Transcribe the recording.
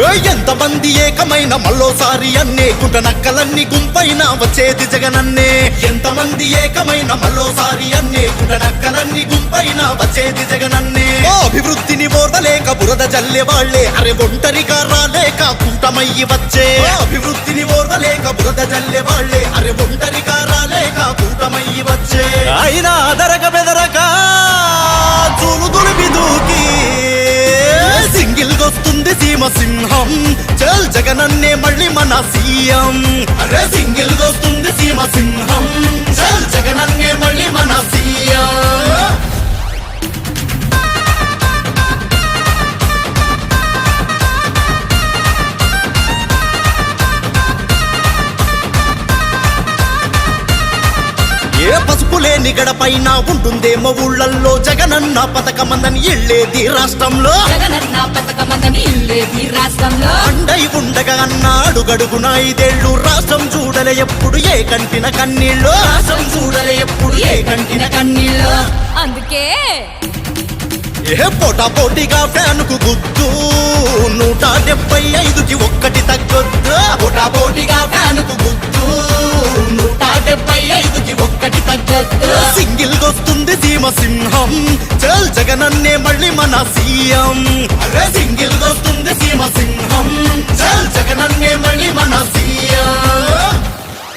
ఎంతమంది ఏకమైన మళ్ళోసారి అన్నే? గుంట నక్కలన్నీ గుంపైన వచ్చేది జగనన్నే. ఎంతమంది ఏకమైన మళ్ళోసారి అన్నే? గుంట నక్కలన్నీ గుంపైన వచ్చేది జగనన్నే. అభివృద్ధిని ఓర్వలేక బురద జల్లే వాళ్ళే అరే ఒంటరిగా రాలేక కూటమయ్యి వచ్చే. అభివృద్ధిని ఓర్వలేక బురద జల్లే వాళ్ళే అరే ఒంటరిగా రాలేక కూటమయ్యి వచ్చే. అయినా అదరక బెదరక సింహం చల్ జగనన్నే మళ్ళీ మన సీఎం. అరే సింగిల్ వస్తుంది సీమ సింహం చల్ జగనన్నే మళ్ళీ మన సీఎం. ఏ పసుపు లేని గడపైన ఉంటుందేమో ఊళ్ళల్లో జగనన్న పథకమందని ఇళ్ళేది రాష్ట్రంలో. జగనన్న ఉండగా అన్న అడుగడుగున ఐదేళ్ళు రాష్ట్రం చూడలే ఎప్పుడు ఏ కంటిన కన్నీళ్ళు. రాష్ట్రం చూడలే ఎప్పుడు ఏ కంటిన కన్నీళ్ళు. అందుకే ఏ పోటా పోటీగా ఫ్యాన్కు గుద్దు. నూట డెబ్బై ఐదుకి ఒక్కటి తగ్గొద్దు. పోటా పోటీగా ఫ్యాన్కు గుద్దు. నూట డెబ్బై ఐదుకి ఒక్కటి తగ్గొద్దు. సింగిల్ గొస్తుంది సీమ సింహం చల్ జగనన్నే మళ్ళీ మన సీఎం. అరే సింగిల్